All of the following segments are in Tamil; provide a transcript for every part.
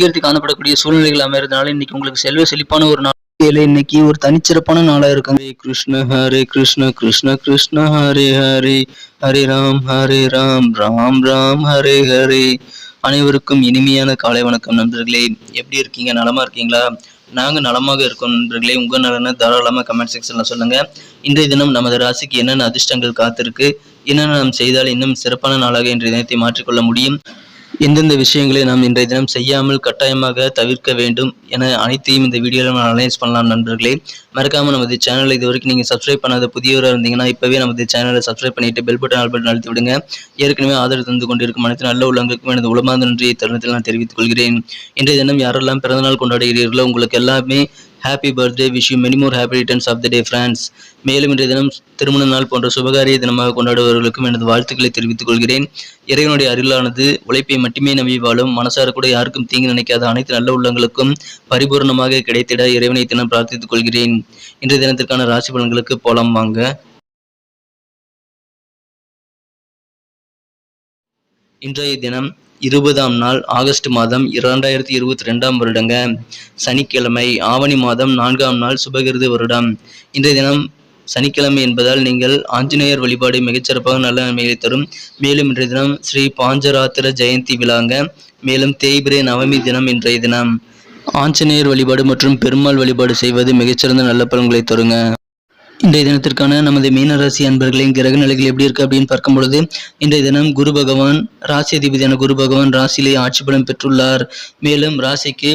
அதிகரித்து காணப்படக்கூடிய சூழ்நிலைகள் அமைறதுனால இன்னைக்கு உங்களுக்கு செல்வ செழிப்பான ஒரு நாள். இன்னைக்கு ஒரு தனிச்சிறப்பான நாளா இருக்கும் ஹரே கிருஷ்ண ஹரே கிருஷ்ண கிருஷ்ண கிருஷ்ண ஹரே ஹரே. ஹரே ராம் ஹரே ராம். ராம் ராம் ஹரே ஹரே. அனைவருக்கும் இனிமையான காலை வணக்கம் நண்பர்களே. எப்படி இருக்கீங்க? நலமா இருக்கீங்களா? நாங்க நலமாக இருக்கோம் நண்பர்களே. உங்க நலனை தாராளமா கமெண்ட் செக்ஷன்ல சொல்லுங்க. இன்றைய தினம் நமது ராசிக்கு என்னென்ன அதிர்ஷ்டங்கள் காத்திருக்கு? என்னென்ன நாம் செய்தால் இன்னும் சிறப்பான நாளாக இன்றைய தினத்தை மாற்றிக்கொள்ள முடியும்? எந்தெந்த விஷயங்களை நாம் இன்றைய தினம் செய்யாமல் கட்டாயமாக தவிர்க்க வேண்டும் என அனைத்தையும் இந்த வீடியோவில் நம்ம அனலைஸ் பண்ணலாம் நண்பர்களே. மறக்காமல் நமது சேனலை இது வரைக்கும் நீங்கள் சப்ஸ்கிரைப் பண்ணாத புதியவராக இருந்தீங்கன்னா இப்போவே நமது சேனலை சப்ஸ்கிரைப் பண்ணிட்டு பெல் பட்டன் ஆல் பட்டன் அழுத்தி விடுங்க. ஏற்கனவே ஆதரவு தந்து கொண்டிருக்கும் அனைத்து நல்ல உள்ளங்களுக்கும் எனது உளமார்ந்த நன்றியை தருணத்தில் நான் தெரிவித்துக் கொள்கிறேன். இன்றைய தினம் யாரெல்லாம் பிறந்தநாள் கொண்டாடுகிறீர்களோ உங்களுக்கு எல்லாமே happy birthday wish you many more happy returns of the day friends மேலும் இன்றைய தினம் திருமண நாள் போன்ற சுபகாரிய தினமாக கொண்டாடுபவர்களுக்கும் எனது வாழ்த்துக்களை தெரிவித்துக் கொள்கிறேன். இறைவனுடைய அருளானது உழைப்பை மட்டுமே நம்பி வாழும் மனசார கூட யாருக்கும் தீங்கு நினைக்காத அனைத்து நல்ல உள்ளங்களுக்கும் பரிபூர்ணமாக கிடைத்திட இறைவனை தினம் பிரார்த்தித்துக் கொள்கிறேன். இன்றைய தினத்திற்கான ராசி பலன்களுக்கு போலாம் வாங்க. இன்றைய தினம் இருபதாம் நாள் ஆகஸ்ட் மாதம் இரண்டாயிரத்தி இருபத்தி ரெண்டாம் வருடங்க. சனிக்கிழமை ஆவணி மாதம் நான்காம் நாள் சுபகிருது வருடம். இன்றைய தினம் சனிக்கிழமை என்பதால் நீங்கள் ஆஞ்சநேயர் வழிபாடு மிகச்சிறப்பாக நல்ல நன்மைகளை தரும். மேலும் இன்றைய தினம் ஸ்ரீ பாஞ்சராத்திர ஜெயந்தி விழாங்க. மேலும் தேய்பிரே நவமி தினம் இன்றைய தினம். ஆஞ்சநேயர் வழிபாடு மற்றும் பெருமாள் வழிபாடு செய்வது மிகச்சிறந்த நல்ல பலன்களை தருங்க. இன்றைய தினத்திற்கான நமது மீனராசி அன்பர்களின் கிரக நிலைகள் எப்படி இருக்கு அப்படின்னு பார்க்கும் பொழுது இன்றைய தினம் குரு பகவான் ராசி அதிபதியான குரு பகவான் ராசியிலே ஆட்சி பலம் பெற்றுள்ளார். மேலும் ராசிக்கு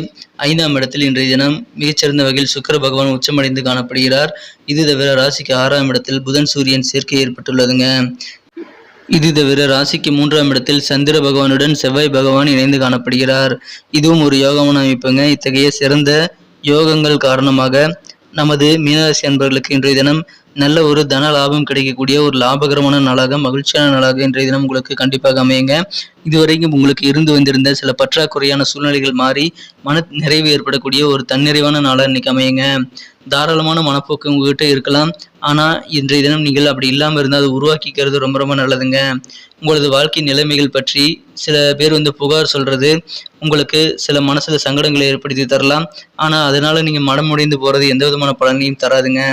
ஐந்தாம் இடத்தில் இன்றைய தினம் மிகச்சிறந்த வகையில் சுக்கர பகவான் உச்சமடைந்து காணப்படுகிறார். இது தவிர ராசிக்கு ஆறாம் இடத்தில் புதன் சூரியன் சேர்க்கை ஏற்பட்டுள்ளதுங்க. இது தவிர ராசிக்கு மூன்றாம் இடத்தில் சந்திர பகவானுடன் செவ்வாய் பகவான் இணைந்து காணப்படுகிறார். இதுவும் ஒரு யோகமான அமைப்புங்க. இத்தகைய சிறந்த யோகங்கள் காரணமாக நமது மீனராசி அன்பர்களுக்கு இன்றைய தினம் நல்ல ஒரு தன லாபம் கிடைக்கக்கூடிய ஒரு லாபகரமான நாளாக மகிழ்ச்சியான நாளாக இன்றைய தினம் உங்களுக்கு கண்டிப்பாக அமையுங்க. இதுவரைக்கும் உங்களுக்கு இருந்து வந்திருந்த சில பற்றாக்குறையான சூழ்நிலைகள் மாறி மன நிறைவு ஏற்படக்கூடிய ஒரு தன்னிறைவான நாளாக இன்னைக்கு அமையுங்க. தாராளமான மனப்போக்கு உங்ககிட்ட இருக்கலாம். ஆனால் இன்றைய தினம் நீங்கள் அப்படி இல்லாமல் இருந்தால் அதை உருவாக்கிக்கிறது ரொம்ப ரொம்ப நல்லதுங்க. உங்களது வாழ்க்கை நிலைமைகள் பற்றி சில பேர் வந்து புகார் சொல்கிறது உங்களுக்கு சில மனசில் சங்கடங்களை ஏற்படுத்தி தரலாம். ஆனால் அதனால் நீங்கள் மனமுடைந்து போகிறது எந்த விதமான பலனையும் தராதுங்க.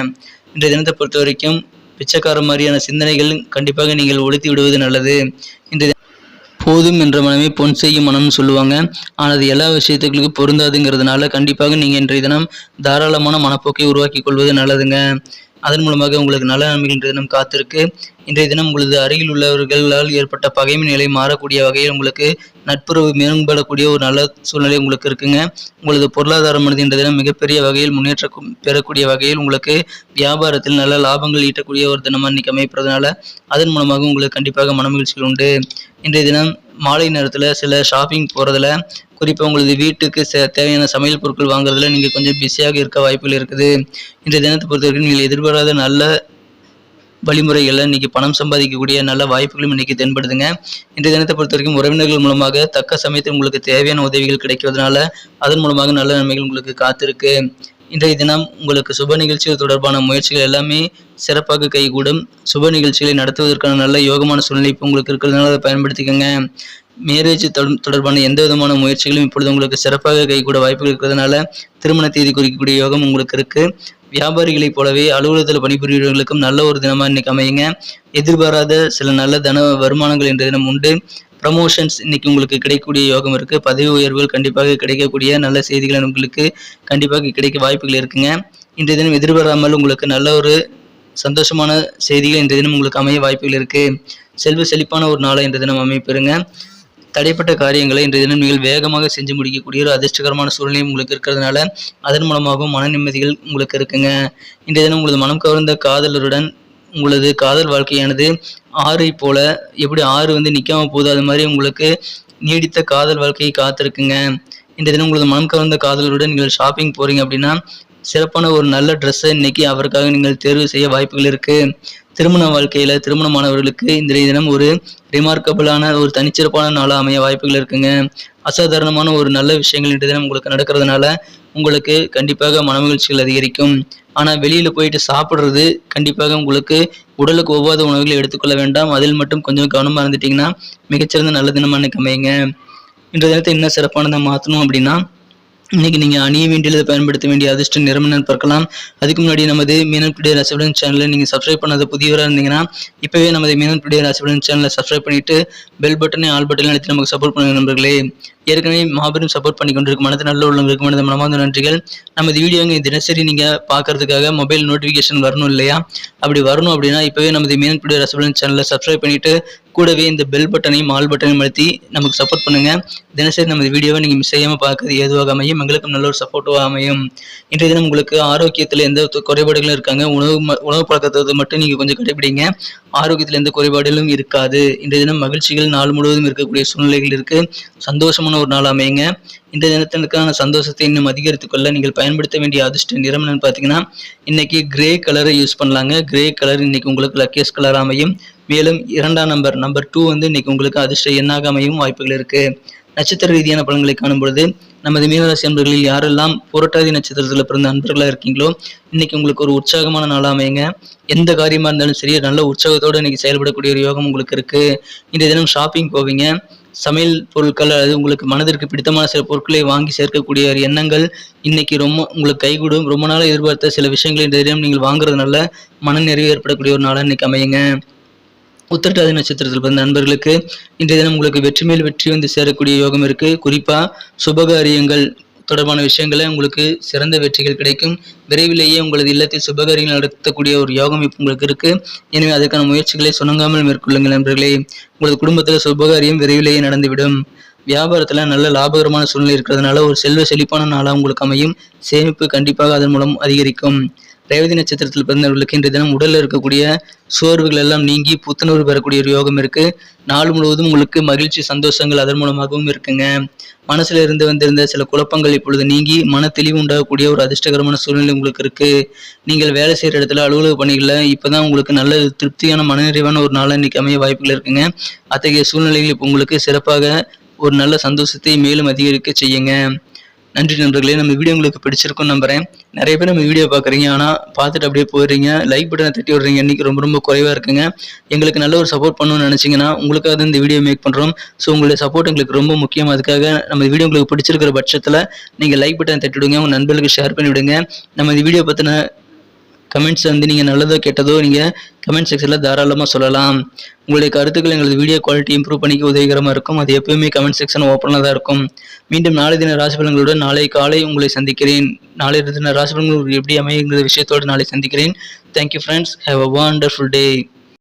இன்றைய தினத்தை பொறுத்த வரைக்கும் பிச்சைக்கார மாதிரியான சிந்தனைகள் கண்டிப்பாக நீங்கள் ஒழித்து விடுவது நல்லது. இன்றைய போதும் என்ற மனமே பொன் செய்யும் மனம்னு சொல்லுவாங்க. ஆனால் அது எல்லா விஷயத்துகளுக்கும் பொருந்தாதுங்கிறதுனால கண்டிப்பாக நீங்கள் இன்றைய தினம் தாராளமான மனப்போக்கை உருவாக்கி கொள்வது நல்லதுங்க. அதன் மூலமாக உங்களுக்கு நல்ல நன்மைகள் இன்றைய தினம் காத்திருக்கு. இன்றைய தினம் உங்களது அருகில் உள்ளவர்களால் ஏற்பட்ட பகைமை நிலை மாறக்கூடிய வகையில் உங்களுக்கு நட்புறவு மேம்படக்கூடிய ஒரு நல்ல சூழ்நிலை உங்களுக்கு இருக்குங்க. உங்களது பொருளாதாரமானது இன்றைய தினம் மிகப்பெரிய வகையில் முன்னேற்றம் பெறக்கூடிய வகையில் உங்களுக்கு வியாபாரத்தில் நல்ல லாபங்கள் ஈட்டக்கூடிய ஒரு தினமாக இன்னைக்கு அமைப்பதுனால அதன் மூலமாக உங்களுக்கு கண்டிப்பாக மனமகிழ்ச்சிகள் உண்டு. இன்றைய தினம் மாலை நேரத்தில் சில ஷாப்பிங் போகிறதுல குறிப்பாக உங்களது வீட்டுக்கு சே- தேவையான சமையல் பொருட்கள் வாங்குறதுல நீங்கள் கொஞ்சம் பிஸியாக இருக்க வாய்ப்புகள் இருக்குது. இந்த தினத்தை பொறுத்தவரைக்கும் நீங்கள் எதிர்பாராத நல்ல வழிமுறைகளில் இன்னைக்கு பணம் சம்பாதிக்கக்கூடிய நல்ல வாய்ப்புகளும் இன்றைக்கி தென்படுதுங்க. இந்த தினத்தை பொறுத்த வரைக்கும் உறவினர்கள் மூலமாக தக்க சமயத்தில் உங்களுக்கு தேவையான உதவிகள் கிடைக்கிறதுனால அதன் மூலமாக நல்ல நன்மைகள் உங்களுக்கு காத்திருக்கு. இன்றைய தினம் உங்களுக்கு சுப நிகழ்ச்சிகள் தொடர்பான முயற்சிகள் எல்லாமே சிறப்பாக கைகூடும். சுப நிகழ்ச்சிகளை நடத்துவதற்கான நல்ல யோகமான சூழ்நிலை இப்போ உங்களுக்கு இருக்கிறதுனால அதை பயன்படுத்திக்கோங்க. மேரேஜ் தொடர்பான எந்த விதமான முயற்சிகளும் இப்பொழுது உங்களுக்கு சிறப்பாக கைகூட வாய்ப்புகள் இருக்கிறதுனால திருமண தேதி குறிக்கக்கூடிய யோகம் உங்களுக்கு இருக்கு. வியாபாரிகளைப் போலவே அலுவலகத்தில் பணிபுரியவர்களுக்கும் நல்ல ஒரு தினமாக இன்னைக்கு அமையுங்க. எதிர்பாராத சில நல்ல தன வருமானங்கள் இன்றைய தினம் உண்டு. ப்ரமோஷன்ஸ் இன்னைக்கு உங்களுக்கு கிடைக்கக்கூடிய யோகம் இருக்கு. பதவி உயர்வுகள் கண்டிப்பாக கிடைக்கக்கூடிய நல்ல செய்திகள் உங்களுக்கு கண்டிப்பாக கிடைக்க வாய்ப்புகள் இருக்குங்க. இன்றைய தினம் எதிர்பாராமல் உங்களுக்கு நல்ல ஒரு சந்தோஷமான செய்திகள் இன்றைய தினம் உங்களுக்கு அமைய வாய்ப்புகள் இருக்கு. செல்வ செழிப்பான ஒரு நாளை இன்றைய தினம் அமைப்பெறுங்க. தடைப்பட்ட காரியங்களை இன்றைய தினம் நீங்கள் வேகமாக செஞ்சு முடிக்கக்கூடிய ஒரு அதிர்ஷ்டகரமான சூழ்நிலையும் உங்களுக்கு இருக்கிறதுனால அதன் மூலமாகவும் மன நிம்மதிகள் உங்களுக்கு இருக்குங்க. இன்றைய தினம் உங்களது மனம் கவர்ந்த காதலருடன் உங்களது காதல் வாழ்க்கையானது ஆறை போல எப்படி ஆறு வந்து நிற்காம போகுது அது மாதிரி உங்களுக்கு நீடித்த காதல் வாழ்க்கையை காத்திருக்குங்க. இந்த தினம் உங்களது மனம் கவர்ந்த காதலருடன் நீங்கள் ஷாப்பிங் போறீங்க அப்படின்னா சிறப்பான ஒரு நல்ல ட்ரெஸ்ஸை இன்னைக்கு அவருக்காக நீங்கள் தேர்வு செய்ய வாய்ப்புகள் இருக்கு. திருமண வாழ்க்கையில திருமணமானவர்களுக்கு இந்த தினம் ஒரு ரிமார்க்கபிளான ஒரு தனிச்சிறப்பான நாளாக அமைய வாய்ப்புகள் இருக்குங்க. அசாதாரணமான ஒரு நல்ல விஷயங்கள் இன்றைய தினம் உங்களுக்கு நடக்கிறதுனால உங்களுக்கு கண்டிப்பாக மனமகிழ்ச்சிகள் அதிகரிக்கும். ஆனால் வெளியில் போயிட்டு சாப்பிட்றது கண்டிப்பாக உங்களுக்கு உடலுக்கு ஒவ்வாத உணவுகளை எடுத்துக்கொள்ள வேண்டாம். அதில் மட்டும் கொஞ்சம் கவனமாக இருந்துட்டிங்கன்னா மிகச்சிறந்த நல்ல தினமாக கமைங்க இன்றைய தினத்தை என்ன சிறப்பானதாக மாற்றணும் அப்படின்னா இன்னைக்கு நீங்கள் அணிய வேண்டியதை பயன்படுத்த வேண்டிய அதிர்ஷ்ட நிறம் பார்க்கலாம். அதுக்கு முன்னாடி நமது மீனன் பிடிய ரசபலன் சேனலை நீங்கள் சப்ஸ்கிரைப் பண்ணாத புதியவராக இருந்தீங்கன்னா இப்போவே நமது மீனன் பிடிய ரசபலன் சேனலை சப்ஸ்கிரைப் பண்ணிட்டு பெல் பட்டனை ஆல் பட்டனை அழுத்தி நமக்கு சப்போர்ட் பண்ணுங்க நண்பர்களே. ஏற்கனவே மாபெரும் சப்போர்ட் பண்ணி கொண்டிருக்கும் மனது நல்ல உள்ளவங்களுக்கு மனது மனமார்ந்த நன்றிகள். நமது வீடியோங்க தினசரி நீங்க பார்க்கறதுக்காக மொபைல் நோட்டிஃபிகேஷன் வரணும் இல்லையா? அப்படி வரணும் அப்படின்னா இப்போவே நமது மீன் பிடிய ரசபலன் சேனலை சப்ஸ்கிரைப் பண்ணிட்டு கூடவே இந்த பெல் பட்டனையும் ஆல் பட்டனையும் அழுத்தி நமக்கு சப்போர்ட் பண்ணுங்க. தினசரி நமது வீடியோவை நீங்க மிஸ் செய்யாமல் பார்க்கறது ஏதுவாக அமையும்? எங்களுக்கும் நல்ல ஒரு சப்போர்ட்டாக அமையும். இன்றைய தினம் உங்களுக்கு ஆரோக்கியத்தில் எந்த குறைபாடுகளும் இருக்காங்க. உணவு ம- உணவு பழக்கத்தை மட்டும் நீங்க கொஞ்சம் கடைபிடிங்க ஆரோக்கியத்தில் எந்த குறைபாடுகளும் இருக்காது. இன்றைய தினம் மகிழ்ச்சிகள் நாள் முழுவதும் இருக்கக்கூடிய சூழ்நிலைகள் இருக்கு. சந்தோஷமான ஒரு நாள் அமையுங்க. இந்த தினத்திற்கான சந்தோஷத்தை இன்னும் அதிகரித்துக் கொள்ள நீங்கள் பயன்படுத்த வேண்டிய அதிர்ஷ்ட நிறம் என்னன்னு பார்த்தீங்கன்னா இன்னைக்கு கிரே கலரை யூஸ் பண்ணலாங்க. கிரே கலர் இன்னைக்கு உங்களுக்கு லக்கியஸ்ட் கலர் அமையும். மேலும் இரண்டாம் நம்பர் நம்பர் டூ வந்து இன்னைக்கு உங்களுக்கு அதிர்ஷ்ட எண்ணாக அமையும் வாய்ப்புகள் இருக்கு. நட்சத்திர ரீதியான பலன்களை காணும் பொழுது நமது மீனராசி அன்பர்களில் யாரெல்லாம் புரட்டாதி நட்சத்திரத்தில் பிறந்த நண்பர்களாக இருக்கீங்களோ இன்னைக்கு உங்களுக்கு ஒரு உற்சாகமான நாளாக அமையுங்க. எந்த காரியமாக இருந்தாலும் சரி நல்ல உற்சாகத்தோடு இன்னைக்கு செயல்படக்கூடிய ஒரு யோகம் உங்களுக்கு இருக்கு. இன்றைய தினம் ஷாப்பிங் போவீங்க. சமையல் பொருட்கள் அது உங்களுக்கு மனதிற்கு பிடித்தமான சில பொருட்களை வாங்கி சேர்க்கக்கூடிய ஒரு எண்ணங்கள் இன்னைக்கு ரொம்ப உங்களுக்கு கைகூடும். ரொம்ப நாளாக எதிர்பார்த்த சில விஷயங்களை இந்த தினம் நீங்கள் வாங்குறதுனால மன நிறைவு ஏற்படக்கூடிய ஒரு நாளாக இன்னைக்கு அமையுங்க. உத்திரட்டாதி நட்சத்திரத்தில் பிறந்த நண்பர்களுக்கு இன்றைய தினம் உங்களுக்கு வெற்றி மேல் வெற்றி வந்து சேரக்கூடிய யோகம் இருக்கு. குறிப்பாக சுபகாரியங்கள் தொடர்பான விஷயங்கள உங்களுக்கு சிறந்த வெற்றிகள் கிடைக்கும். விரைவிலேயே உங்களது இல்லத்தில் சுபகாரியங்கள் நடத்தக்கூடிய ஒரு யோகம் இப்போ உங்களுக்கு இருக்கு. எனவே அதற்கான முயற்சிகளை சுணங்காமல் மேற்கொள்ளுங்கள் நண்பர்களே. உங்களது குடும்பத்தில் சுபகாரியம் விரைவிலேயே நடந்துவிடும். வியாபாரத்துல நல்ல லாபகரமான சூழ்நிலை இருக்கிறதுனால ஒரு செல்வ செழிப்பான நாளாக உங்களுக்கு அமையும். சேமிப்பு கண்டிப்பாக அதன் மூலம் அதிகரிக்கும். ரேவதி நட்சத்திரத்தில் பிறந்தவர்களுக்கு இன்றைய தினம் உடலில் இருக்கக்கூடிய சோர்வுகள் எல்லாம் நீங்கி புத்துணர்வு பெறக்கூடிய ஒரு யோகம் இருக்கு. நாள் முழுவதும் உங்களுக்கு மகிழ்ச்சி சந்தோஷங்கள் அதன் மூலமாகவும் இருக்குங்க. மனசுல இருந்து வந்திருந்த சில குழப்பங்கள் இப்பொழுது நீங்கி மன தெளிவு உண்டாகக்கூடிய ஒரு அதிர்ஷ்டகரமான சூழ்நிலை உங்களுக்கு இருக்கு. நீங்கள் வேலை செய்யற இடத்துல அலுவலக பணிகள்ல இப்பதான் உங்களுக்கு நல்ல திருப்தியான மனநிறைவான ஒரு நாளாக இன்னைக்கு அமைய வாய்ப்புகள் இருக்குங்க. அத்தகைய சூழ்நிலைகள் இப்போ உங்களுக்கு சிறப்பாக ஒரு நல்ல சந்தோஷத்தை மேலும் அதிகரிக்க செய்யுங்க. நன்றி நண்பர்களே நம்ம வீடியோ உங்களுக்கு பிடிச்சிருக்கும் நம்புறேன். நிறைய பேர் நம்ம வீடியோ பார்க்குறீங்க ஆனால் பார்த்துட்டு அப்படியே போயிடுறீங்க. லைக் பட்டனை தட்டி விடுறீங்க. இன்னைக்கு ரொம்ப ரொம்ப குறைவாக இருக்குங்க. எங்களுக்கு நல்ல ஒரு சப்போர்ட் பண்ணணும்னு நினச்சிங்கன்னா உங்களுக்காக தான் இந்த வீடியோ மேக் பண்ணுறோம் ஸோ உங்களுடைய சப்போர்ட் எங்களுக்கு ரொம்ப முக்கியம் அதுக்காக நம்ம வீடியோ உங்களுக்கு பிடிச்சிருக்கிற பட்சத்தில் நீங்கள் லைக் பட்டனை தட்டி விடுங்க. உங்கள் நண்பர்களுக்கு ஷேர் பண்ணி விடுங்க. நம்ம இந்த வீடியோ பற்றின கமெண்ட்ஸ் வந்து நீங்கள் நல்லதோ கெட்டதோ நீங்கள் கமெண்ட் செக்ஷனில் தாராளமாக சொல்லலாம். உங்களுடைய கருத்துக்கள் எங்களது வீடியோ குவாலிட்டி இம்ப்ரூவ் பண்ணிக்க உதவிகரமாக இருக்கும். அது எப்பயுமே கமெண்ட் செக்ஷன் ஓப்பனாக தான் இருக்கும். மீண்டும் நாளை தின ராசிபலங்களுடன் நாளை காலை உங்களை சந்திக்கிறேன். நாளை தின ராசிபலங்கள் எப்படி அமையுங்கிற விஷயத்தோடு நாளை சந்திக்கிறேன். Thank you friends have a wonderful day